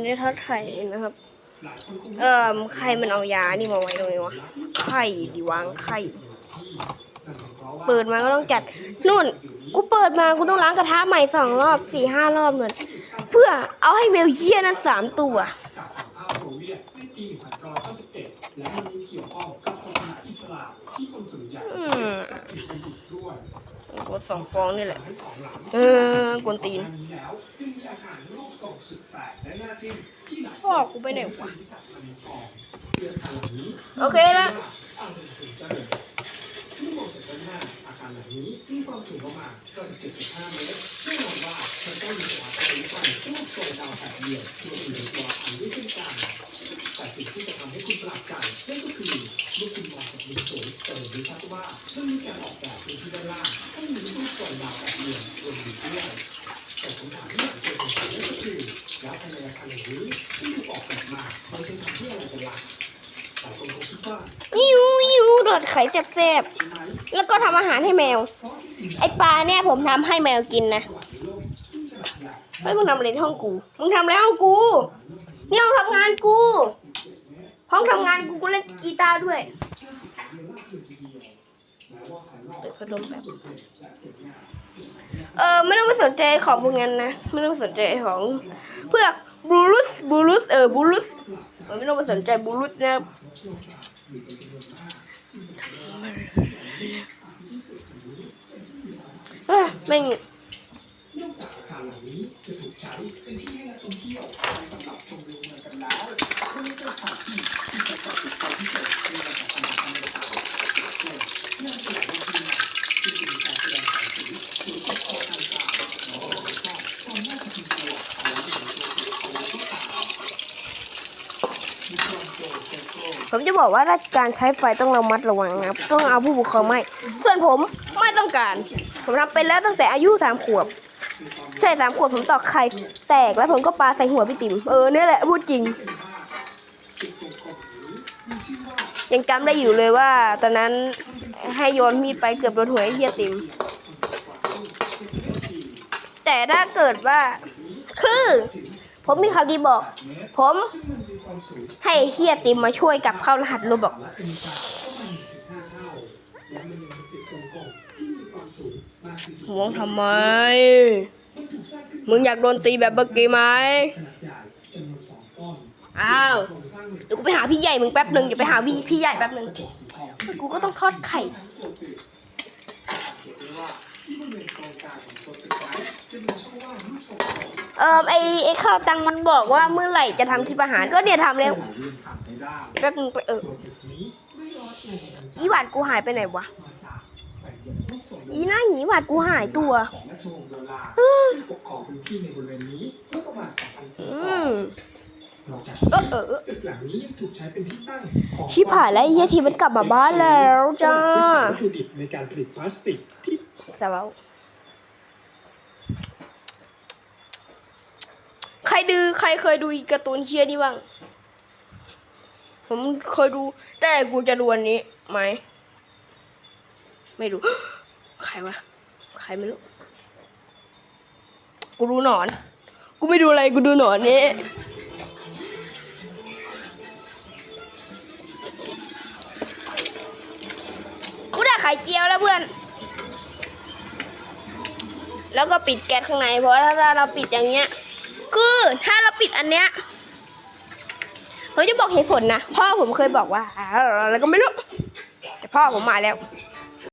วันนี้ทอดไข่นะครับ เอ่อใครมันเอายานี่มาไว้ตรงนี้วะ ไข่ดิวางไข่ เปิดมาก็ต้องจัด นู่น กูเปิดมา กูต้องล้างกระทะใหม่สองรอบสี่ห้ารอบเหมือนเพื่อเอาให้เมลเยียนั้นสามตัวจากสหภาพโซเวียตในปี1991และมันมีเกี่ยวข้องกับศาสนาอิสลามที่คนส่วนใหญ่อืมกด้วยกดสองฟองนี่แหละ เออกวนตีน อันนี้แล้วจึงมีอาการโรคส่งสุดแปลกและน่าทึ่งที่หลายพ่อกูไปไหนวะรู้จักมันในฟองเรื่องอาการเหล่านี้โอเคแล้วอาจจะถึงจะเห็นที่มองจากด้านหน้าอาการเหล่านี้มีความสูงประมาณ97.5เมตรแน่นอนว่ามันต้องมีสารพัดวิปันรูปทรงดาวแปดเหลี่ยมรวมถึงตัวอันด้วยเช่นกันแต่สิ่งที่จะทำให้คุณประหลาดใจนั่นก็คือเมื่อคุณมองจากมุมสูงจะเห็นได้ชัดว่ามันมีการออกแบบพื้นที่ด้านล่างให้มีรูปทรงดาวแปดเหลี่ยมรวมอยู่ด้วยแต่คำถามที่อยากจ มามันเป็นทำเพื่อะไรกันล่ะหลายคนคงคิดว่ายิวยิวโดดไข่แซ่บใช่ไหมๆแล้วก็ทำอาหารให้แมว เพราะที่จริงไอปลาเนี่ยผมทำให้แมวกินนะสวัสดีโลกที่จะขยายเฮ้ยมึงทำอะไรในห้องกู มึงทำอะไรห้องกู นี่ห้องทำงานกู ห้องทำงานกูกูเล่นกีตาร์ด้วย เปิดพัดลมแบบเออไม่ต้องไปสนใจของพวกนั้นนะ ไม่ต้องไปสนใจของเพื่อก บูลุสบูลุสเออบูลุสเออไม่ต้องไปสนใจบูลุสนะครับเอ้ยแม่ง ผมจะบอกว่าการใช้ไฟต้องระมัดระวังนะครับต้องเอาผู้ปกครองไม่ส่วนผมไม่ต้องการ ผมทำเป็นแล้วตั้งแต่อายุสามขวบ ใช่สามขวบผมตอกไข่แตกแล้วผมก็ปาใส่หัวพี่ติ๋มเออเนี่ยแหละพูดจริง ยังจำได้อยู่เลยว่า ตอนนั้นให้โยนมีดไปเกือบโดนหัวไอ้เฮียติ๋มแต่ถ้าเกิดว่าคือ ผมมีข่าวดีบอก ผมให้เฮียติมมาช่วยกับเข้ารหัสโรบอกและเป็นการเข้ามา1.5เท่าและมันยังทรงกลมที่มีความสูงมากที่สุดห่วงทำไม มึงอยากโดนตีแบบเมื่อกี้ไหมอ้าวโครงสร้างเดี๋ยวกูไปหาพี่ใหญ่มึงแป๊บหนึ่งเดี๋ยวไปหาพี่พี่ใหญ่แป๊บหนึ่งกูก็ต้องทอดไข่ ตัวตึกสังเกตได้ว่าที่บริเวณกองกลางของตัวตึกนั้นจะมีช่องว่างรูปทรงกลมเอ่อไอไอข้าวตังมันบอกว่าเมื่อไหร่จะทำคลิปอาหารก็เนี่ยทำแล้วไหลเวียนผ่านไปได้แป๊บนึงไปเออตัวตึกนี้ไม่ร้อนตัวกันอีหวาดกูหายไปไหนวะมาจากแผ่นดินรูปทรงอีหน้าหีหวาดกูหายตัว ของราชวงศ์โดลาซึ่งปกครองพื้นที่ในบริเวณนี้เมื่อประมาณ 2,000 ปีอืก่อนมนอกจากเอนี้อเออเออตึกหลังนี้ยังถูกใช้เป็นที่ตั้งของชิบหายแล้วไอ้เฮียทีมันกลับมาบ้านแล้วจ้า ซึ่งขายวัตถุดิบในการผลิตพลาสติกที่ สาวใครดูใครเคยดูอการ์ตูนเชียนี่บ้าง ผมเคยดูแต่กูจะดูอันนี้ไหม ไม่รู้ใครวะ ใครไม่รู้ กูดูหนอน กูไม่ดูอะไร กูดูหนอนนี้กูได้ไข่เจียวแล้วเพื่อน แล้วก็ปิดแก๊สข้างใน เพราะถ้าเราปิดอย่างเงี้ย คือถ้าเราปิดอันเนี้ยผมจะบอกเหตุผลนะ พ่อผมเคยบอกว่า แล้วก็ไม่รู้ แต่พ่อผมมาแล้ว